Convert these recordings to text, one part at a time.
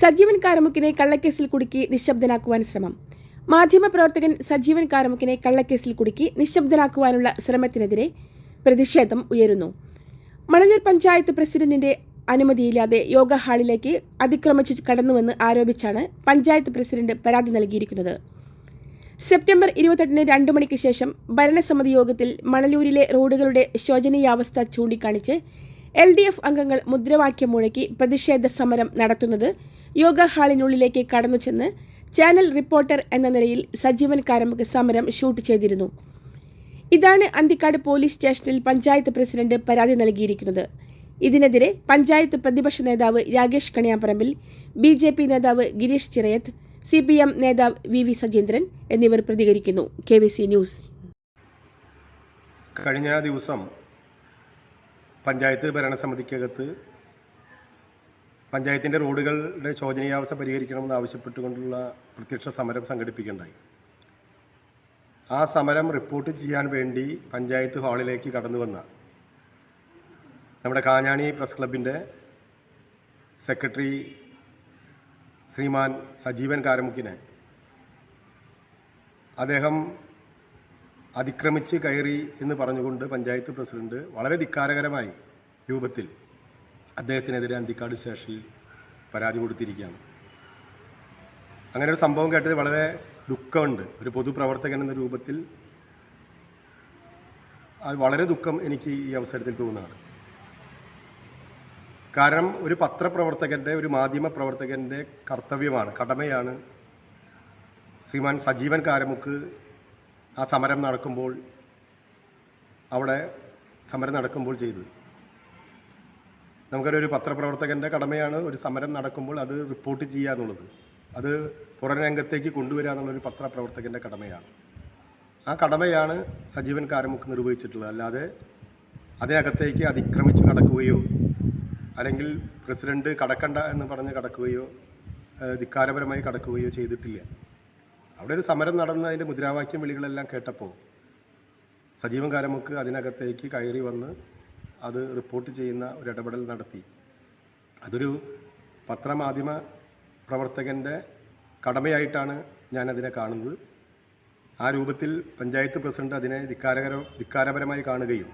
സജീവൻ കാരമുക്കിനെ കള്ളക്കേസിൽ കുടുക്കി നിശബ്ദനാക്കുവാൻ ശ്രമം. മാധ്യമപ്രവർത്തകൻ സജീവൻ കാരമുക്കിനെ കള്ളക്കേസിൽ കുടുക്കി നിശബ്ദനാക്കുവാനുള്ള ശ്രമത്തിനെതിരെ പ്രതിഷേധം ഉയരുന്നു. മണലൂർ പഞ്ചായത്ത് പ്രസിഡന്റിന്റെ അനുമതിയില്ലാതെ യോഗ ഹാളിലേക്ക് അതിക്രമിച്ചു കടന്നുവെന്ന് ആരോപിച്ചാണ് പഞ്ചായത്ത് പ്രസിഡന്റ് പരാതി നൽകിയിരിക്കുന്നത്. സെപ്റ്റംബർ ഇരുപത്തെട്ടിന് രണ്ടു മണിക്ക് ശേഷം ഭരണസമിതി യോഗത്തിൽ മണലൂരിലെ റോഡുകളുടെ ശോചനീയാവസ്ഥ ചൂണ്ടിക്കാണിച്ച് എൽ ഡി എഫ് അംഗങ്ങൾ മുദ്രാവാക്യം മുഴക്കി പ്രതിഷേധ സമരം നടത്തുന്നത് യോഗ ഹാളിനുള്ളിലേക്ക് കടന്നു ചെന്ന് ചാനൽ റിപ്പോർട്ടർ എന്ന നിലയിൽ സജീവൻ കാരമുക്ക് സമരം ഷൂട്ട് ചെയ്തിരുന്നു. ഇതാണ് അന്തിക്കാട് പോലീസ് സ്റ്റേഷനിൽ പഞ്ചായത്ത് പ്രസിഡന്റ് പരാതി നൽകിയിരിക്കുന്നത്. ഇതിനെതിരെ പഞ്ചായത്ത് പ്രതിപക്ഷ നേതാവ് Rakesh Kaniyaparambil B J P നേതാവ് Girish Chirayath C P M നേതാവ് വി വി സജീന്ദ്രൻ എന്നിവർ പ്രതികരിക്കുന്നു. K V C news. കഴിഞ്ഞ ദിവസം പഞ്ചായത്ത് ഭരണസമിതിക്കകത്ത് പഞ്ചായത്തിന്റെ റോഡുകളുടെ ശോചനീയാവസ്ഥ പരിഹരിക്കണമെന്ന് ആവശ്യപ്പെട്ടുകൊണ്ടുള്ള പ്രത്യക്ഷ സമരം സംഘടിപ്പിക്കുകയുണ്ടായി. ആ സമരം റിപ്പോർട്ട് ചെയ്യാൻ വേണ്ടി പഞ്ചായത്ത് ഹാളിലേക്ക് കടന്നു വന്ന നമ്മുടെ കാഞ്ഞാണി പ്രസ് ക്ലബിന്റെ സെക്രട്ടറി ശ്രീമാൻ സജീവൻ കാരമുക്കിനെ അദ്ദേഹം അതിക്രമിച്ച് കയറി എന്ന് പറഞ്ഞുകൊണ്ട് പഞ്ചായത്ത് പ്രസിഡന്റ് വളരെ ധിക്കാരകരമായി രൂപത്തിൽ അദ്ദേഹത്തിനെതിരെ അന്തിക്കാട് സ്റ്റേഷനിൽ പരാതി കൊടുത്തിരിക്കുകയാണ്. അങ്ങനെ ഒരു സംഭവം കേട്ടത് വളരെ ദുഃഖമുണ്ട്. ഒരു പൊതുപ്രവർത്തകൻ എന്ന രൂപത്തിൽ അത് വളരെ ദുഃഖം എനിക്ക് ഈ അവസരത്തിൽ തോന്നുകയാണ്. കാരണം ഒരു പത്രപ്രവർത്തകന്റെ ഒരു മാധ്യമ പ്രവർത്തകന്റെ കർത്തവ്യമാണ് കടമയാണ് ശ്രീമാൻ സജീവൻ കാരമുക്ക് ആ സമരം നടക്കുമ്പോൾ അവിടെ സമരം നടക്കുമ്പോൾ ചെയ്തത് നമുക്കൊരു പത്രപ്രവർത്തകന്റെ കടമയാണ് ഒരു സമരം നടക്കുമ്പോൾ അത് റിപ്പോർട്ട് ചെയ്യുക എന്നുള്ളത്. അത് പുറം രംഗത്തേക്ക് കൊണ്ടുവരിക എന്നുള്ളൊരു പത്രപ്രവർത്തകന്റെ കടമയാണ്. ആ കടമയാണ് സജീവൻ കാരമുക്ക് നിർവഹിച്ചിട്ടുള്ളത്. അല്ലാതെ അതിനകത്തേക്ക് അതിക്രമിച്ച് കടക്കുകയോ അല്ലെങ്കിൽ പ്രസിഡന്റ് കടക്കണ്ട എന്ന് പറഞ്ഞ് കടക്കുകയോ ധിക്കാരപരമായി കടക്കുകയോ ചെയ്തിട്ടില്ല. അവിടെ ഒരു സമരം നടന്ന് അതിന്റെ മുദ്രാവാക്യം വിളികളെല്ലാം കേട്ടപ്പോൾ സജീവൻ കാരമുക്ക് അതിനകത്തേക്ക് കയറി വന്ന് അത് റിപ്പോർട്ട് ചെയ്യുന്ന ഒരു ഇടപെടൽ നടത്തി. അതൊരു പത്രമാധ്യമ പ്രവർത്തകന്റെ കടമയായിട്ടാണ് ഞാനതിനെ കാണുന്നത്. ആ രൂപത്തിൽ പഞ്ചായത്ത് പ്രസിഡന്റ് അതിനെ ധിക്കാരകര ധിക്കാരപരമായി കാണുകയും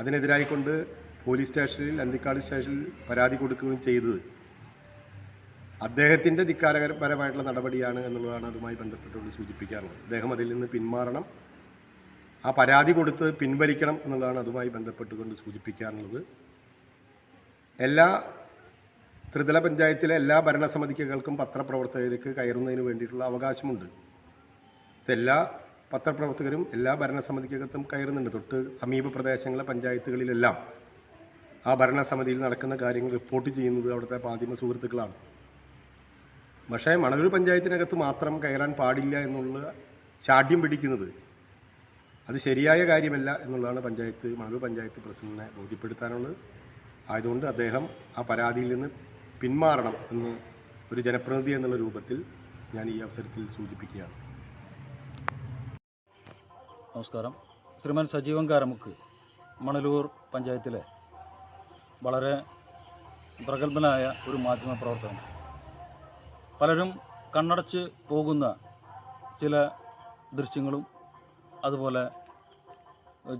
അതിനെതിരായിക്കൊണ്ട് പോലീസ് സ്റ്റേഷനിൽ അന്തിക്കാട് സ്റ്റേഷനിൽ പരാതി കൊടുക്കുകയും ചെയ്തത്. അദ്ദേഹത്തിന്റെ ധിക്കാരപരമായിട്ടുള്ള നടപടിയാണ് എന്നുള്ളതാണ് അതുമായി ബന്ധപ്പെട്ടുകൊണ്ട് സൂചിപ്പിക്കാറുള്ളത്. അദ്ദേഹം അതിൽ നിന്ന് പിന്മാറണം ആ പരാതി കൊടുത്ത് പിൻവലിക്കണം എന്നുള്ളതാണ് അതുമായി ബന്ധപ്പെട്ടുകൊണ്ട് സൂചിപ്പിക്കാറുള്ളത്. എല്ലാ ത്രിതല പഞ്ചായത്തിലെ എല്ലാ ഭരണസമിതികൾക്കും പത്രപ്രവർത്തകർക്ക് കയറുന്നതിന് വേണ്ടിയിട്ടുള്ള അവകാശമുണ്ട്. ഇതെല്ലാ പത്രപ്രവർത്തകരും എല്ലാ ഭരണസമിതിക്കകത്തും കയറുന്നുണ്ട്. തൊട്ട് സമീപ പ്രദേശങ്ങളിലെ പഞ്ചായത്തുകളിലെല്ലാം ആ ഭരണസമിതിയിൽ നടക്കുന്ന കാര്യങ്ങൾ റിപ്പോർട്ട് ചെയ്യുന്നത് അവിടുത്തെ മാധ്യമ സുഹൃത്തുക്കളാണ്. പക്ഷേ മണലൂർ പഞ്ചായത്തിനകത്ത് മാത്രം കയറാൻ പാടില്ല എന്നുള്ള ശാഠ്യം പിടിക്കുന്നത് അത് ശരിയായ കാര്യമല്ല എന്നുള്ളതാണ് പഞ്ചായത്ത് മണലൂർ പഞ്ചായത്ത് പ്രസിഡന്റിനെ ബോധ്യപ്പെടുത്താനുള്ളത്. ആയതുകൊണ്ട് അദ്ദേഹം ആ പരാതിയിൽ നിന്ന് പിന്മാറണം എന്ന് ഒരു ജനപ്രതിനിധി എന്നുള്ള രൂപത്തിൽ ഞാൻ ഈ അവസരത്തിൽ സൂചിപ്പിക്കുകയാണ്. നമസ്കാരം. ശ്രീമാൻ സജീവൻ കാരമുക്ക് മണലൂർ പഞ്ചായത്തിലെ വളരെ പ്രഗത്ഭനായ ഒരു മാധ്യമ പ്രവർത്തകൻ. പലരും കണ്ണടച്ച് പോകുന്ന ചില ദൃശ്യങ്ങളും അതുപോലെ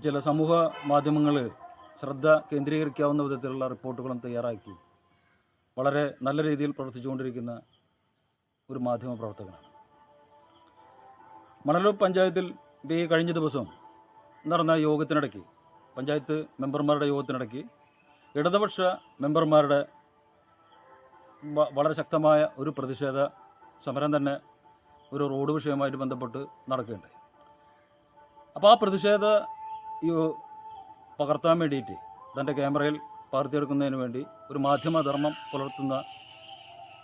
ചില സമൂഹ മാധ്യമങ്ങൾ ശ്രദ്ധ കേന്ദ്രീകരിക്കാവുന്ന വിധത്തിലുള്ള റിപ്പോർട്ടുകളും തയ്യാറാക്കി വളരെ നല്ല രീതിയിൽ പ്രവർത്തിച്ചുകൊണ്ടിരിക്കുന്ന ഒരു മാധ്യമ പ്രവർത്തകനാണ്. മണലൂർ പഞ്ചായത്തിൽ ഈ കഴിഞ്ഞ ദിവസം നടന്ന യോഗത്തിനിടയ്ക്ക് പഞ്ചായത്ത് മെമ്പർമാരുടെ യോഗത്തിനിടയ്ക്ക് ഇടതുപക്ഷ മെമ്പർമാരുടെ വളരെ ശക്തമായ ഒരു പ്രതിഷേധ സമരം തന്നെ ഒരു റോഡ് വിഷയവുമായിട്ട് ബന്ധപ്പെട്ട് നടക്കുകയുണ്ടായി. അപ്പോൾ ആ പ്രതിഷേധ പകർത്താൻ വേണ്ടിയിട്ട് തന്റെ ക്യാമറയിൽ പകർത്തിയെടുക്കുന്നതിന് വേണ്ടി ഒരു മാധ്യമധർമ്മം പുലർത്തുന്ന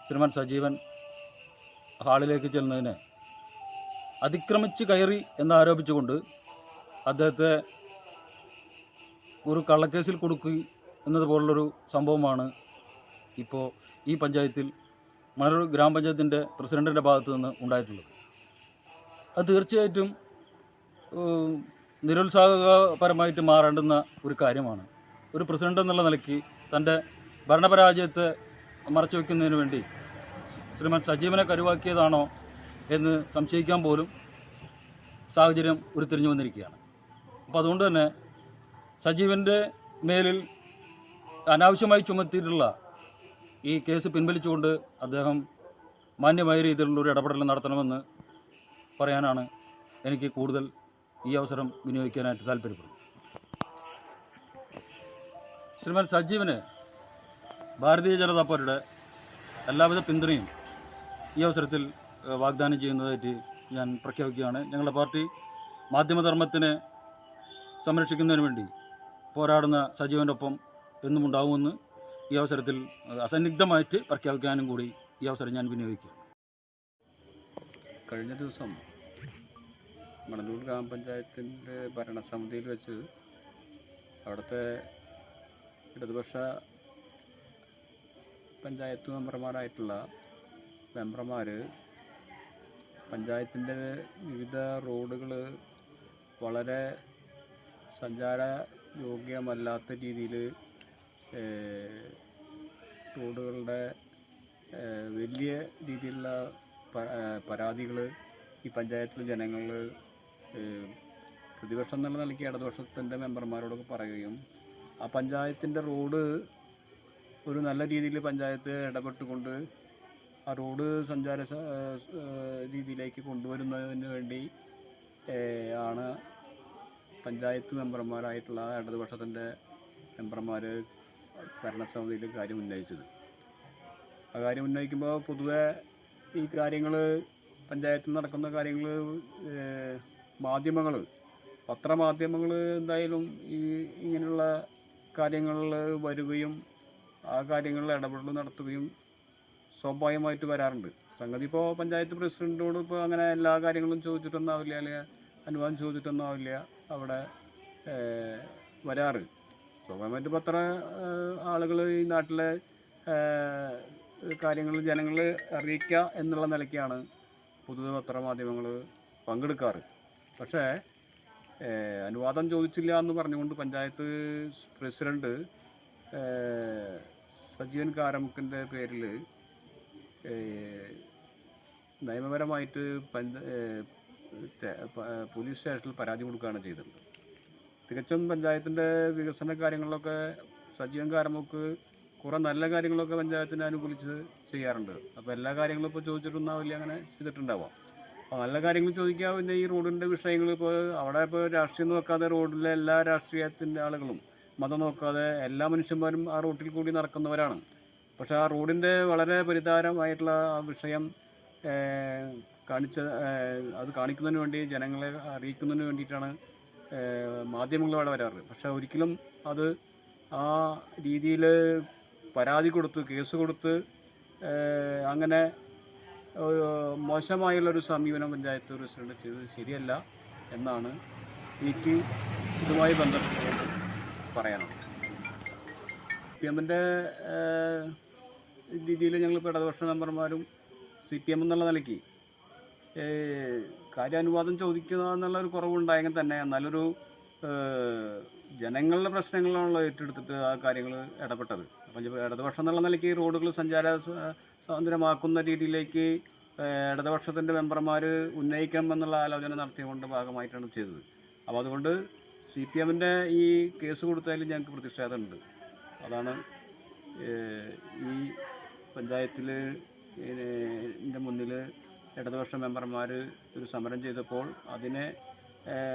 ശ്രീമാൻ സജീവൻ ഹാളിലേക്ക് ചെല്ലുന്നതിന് അതിക്രമിച്ച് കയറി എന്നാരോപിച്ചുകൊണ്ട് അദ്ദേഹത്തെ ഒരു കള്ളക്കേസിൽ കൊടുക്കുക എന്നതുപോലുള്ളൊരു സംഭവമാണ് ഇപ്പോൾ ഈ പഞ്ചായത്തിൽ മണലൂർ ഗ്രാമപഞ്ചായത്തിന്റെ പ്രസിഡന്റിന്റെ ഭാഗത്ത് നിന്ന് ഉണ്ടായിട്ടുള്ളത്. അത് തീർച്ചയായിട്ടും നിരുത്സാഹപരമായിട്ട് മാറേണ്ടുന്ന ഒരു കാര്യമാണ്. ഒരു പ്രസിഡന്റ് എന്നുള്ള നിലയ്ക്ക് തന്റെ ഭരണപരാജയത്തെ മറച്ചു വയ്ക്കുന്നതിന് വേണ്ടി ശ്രീമാൻ സജീവനെ കരുവാക്കിയതാണോ എന്ന് സംശയിക്കാൻ പോലും സാഹചര്യം ഉരുത്തിരിഞ്ഞു വന്നിരിക്കുകയാണ്. അപ്പോൾ അതുകൊണ്ട് തന്നെ സജീവന്റെ മേലിൽ അനാവശ്യമായി ചുമത്തിയിട്ടുള്ള ഈ കേസ് പിൻവലിച്ചുകൊണ്ട് അദ്ദേഹം മാന്യമായ രീതിയിലുള്ള ഒരു ഇടപെടൽ നടത്തണമെന്ന് പറയാനാണ് എനിക്ക് കൂടുതൽ ഈ അവസരം വിനിയോഗിക്കാനായിട്ട് താല്പര്യപ്പെടുന്നത്. ശ്രീമാൻ സജീവന് ഭാരതീയ ജനതാ പാർട്ടിയുടെ എല്ലാവിധ പിന്തുണയും ഈ അവസരത്തിൽ വാഗ്ദാനം ചെയ്യുന്നതായിട്ട് ഞാൻ പ്രഖ്യാപിക്കുകയാണ്. ഞങ്ങളുടെ പാർട്ടി മാധ്യമധർമ്മത്തിനെ സംരക്ഷിക്കുന്നതിന് വേണ്ടി പോരാടുന്ന സജീവന്റെ ഒപ്പം എന്നും ഉണ്ടാവുമെന്ന് ഈ അവസരത്തിൽ അസന്നിഗ്ധമായിട്ട് പ്രഖ്യാപിക്കാനും കൂടി ഈ അവസരം ഞാൻ വിനിയോഗിക്കുക കഴിഞ്ഞ ദിവസം മണലൂർ ഗ്രാമപഞ്ചായത്തിന്റെ ഭരണസമിതിയിൽ വെച്ച് അവിടുത്തെ ഇടതുപക്ഷ പഞ്ചായത്ത് മെമ്പർമാരായിട്ടുള്ള മെമ്പർമാർ പഞ്ചായത്തിന്റെ വിവിധ റോഡുകൾ വളരെ സഞ്ചാര യോഗ്യമല്ലാത്ത രീതിയിൽ റോഡുകളുടെ വലിയ രീതിയിലുള്ള പരാതികൾ ഈ പഞ്ചായത്തിലെ ജനങ്ങൾ പ്രതിപക്ഷം എന്നുള്ള നിലയ്ക്ക് ഇടതുപക്ഷത്തിന്റെ മെമ്പർമാരോടൊക്കെ പറയുകയും ആ പഞ്ചായത്തിന്റെ റോഡ് ഒരു നല്ല രീതിയിൽ പഞ്ചായത്ത് ഇടപെട്ടുകൊണ്ട് ആ റോഡ് സഞ്ചാര രീതിയിലേക്ക് കൊണ്ടുവരുന്നതിന് വേണ്ടി ആണ് പഞ്ചായത്ത് മെമ്പർമാരായിട്ടുള്ള ഇടതുപക്ഷത്തിന്റെ മെമ്പർമാർ ഭരണസമിതിയിൽ കാര്യം ഉന്നയിച്ചത്. ആ കാര്യം ഉന്നയിക്കുമ്പോൾ പൊതുവെ ഈ കാര്യങ്ങൾ പഞ്ചായത്തിൽ നടക്കുന്ന കാര്യങ്ങൾ മാധ്യമങ്ങൾ പത്രമാധ്യമങ്ങൾ എന്തായാലും ഈ ഇങ്ങനെയുള്ള കാര്യങ്ങളിൽ വരികയും ആ കാര്യങ്ങളിൽ ഇടപെടൽ നടത്തുകയും സ്വാഭാവികമായിട്ട് വരാറുണ്ട്. സംഗതി ഇപ്പോൾ പഞ്ചായത്ത് പ്രസിഡന്റിനോട് ഇപ്പോൾ അങ്ങനെ എല്ലാ കാര്യങ്ങളും ചോദിച്ചിട്ടൊന്നും ആവില്ല അല്ലെങ്കിൽ അനുവാദം ചോദിച്ചിട്ടൊന്നും ആവില്ല അവിടെ വരാറ്. സ്വാഭാവികമായിട്ട് പത്ര ആളുകൾ ഈ നാട്ടിലെ കാര്യങ്ങൾ ജനങ്ങൾ അറിയിക്കുക എന്നുള്ള നിലയ്ക്കാണ് പൊതുവെ പത്രമാധ്യമങ്ങൾ പങ്കെടുക്കാറ്. പക്ഷേ അനുവാദം ചോദിച്ചില്ല എന്ന് പറഞ്ഞുകൊണ്ട് പഞ്ചായത്ത് പ്രസിഡന്റ് സജീവൻ കാരമുക്കിന്റെ പേരിൽ നിയമപരമായിട്ട് പഞ്ച പോലീസ് സ്റ്റേഷനിൽ പരാതി കൊടുക്കുകയാണ് ചെയ്തത് തികച്ചും പഞ്ചായത്തിന്റെ വികസന കാര്യങ്ങളിലൊക്കെ സജീവൻ കാരമുക്ക് കുറേ നല്ല കാര്യങ്ങളൊക്കെ പഞ്ചായത്തിനെ അനുകൂലിച്ച് ചെയ്യാറുണ്ട്. അപ്പോൾ എല്ലാ കാര്യങ്ങളും ഇപ്പോൾ ചോദിച്ചിട്ടൊന്നാവില്ല അങ്ങനെ ചെയ്തിട്ടുണ്ടാവാം. അപ്പോൾ നല്ല കാര്യങ്ങൾ ചോദിക്കുക പിന്നെ ഈ റോഡിന്റെ വിഷയങ്ങൾ ഇപ്പോൾ അവിടെ ഇപ്പോൾ രാഷ്ട്രീയം നോക്കാതെ റോഡിലെ എല്ലാ രാഷ്ട്രീയത്തിന്റെ ആളുകളും മതം നോക്കാതെ എല്ലാ മനുഷ്യന്മാരും ആ റോഡിൽ കൂടി നടക്കുന്നവരാണ്. പക്ഷേ ആ റോഡിന്റെ വളരെ പരിതാരമായിട്ടുള്ള ആ വിഷയം കാണിച്ച അത് കാണിക്കുന്നതിന് വേണ്ടി ജനങ്ങളെ അറിയിക്കുന്നതിന് വേണ്ടിയിട്ടാണ് അവിടെ വരാറ്. പക്ഷെ ഒരിക്കലും അത് ആ രീതിയിൽ പരാതി കൊടുത്ത് കേസ് കൊടുത്ത് അങ്ങനെ ഒരു മോശമായുള്ളൊരു സമീപനം പഞ്ചായത്ത് പ്രസിഡന്റ് ചെയ്തത് ശരിയല്ല എന്നാണ് എനിക്ക് ഇതുമായി ബന്ധപ്പെട്ട് പറയാനുള്ളത്. പി എമ്മിന്റെ രീതിയിൽ ഞങ്ങളിപ്പോൾ ഇടതുപക്ഷ മെമ്പർമാരും സി പി എം എന്നുള്ള നിലയ്ക്ക് കാര്യാനുവാദം ചോദിക്കുക എന്നുള്ള ഒരു കുറവുണ്ടായെങ്കിൽ തന്നെ നല്ലൊരു ജനങ്ങളുടെ പ്രശ്നങ്ങളാണല്ലോ ഏറ്റെടുത്തിട്ട് ആ കാര്യങ്ങൾ ഇടപെട്ടത്. അപ്പം ഇടതുപക്ഷം എന്നുള്ള നിലയ്ക്ക് റോഡുകൾ സഞ്ചാര സ്വാതന്ത്ര്യമാക്കുന്ന രീതിയിലേക്ക് ഇടതുപക്ഷത്തിന്റെ മെമ്പർമാർ ഉന്നയിക്കണം എന്നുള്ള ആലോചന നടത്തിയതുകൊണ്ട് ഭാഗമായിട്ടാണ് ചെയ്തത്. അപ്പോൾ അതുകൊണ്ട് സി പി എമ്മിന്റെ ഈ കേസ് കൊടുത്തതിൽ ഞങ്ങൾക്ക് പ്രതിഷേധമുണ്ട്. അതാണ് ഈ പഞ്ചായത്തിൽ മുന്നിൽ ഇടതുപക്ഷ മെമ്പർമാർ ഒരു സമരം ചെയ്തപ്പോൾ അതിനെ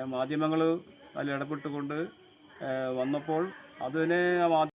മാധ്യമങ്ങൾ അതിൽ ഇടപെട്ടുകൊണ്ട് വന്നപ്പോൾ അതിനെ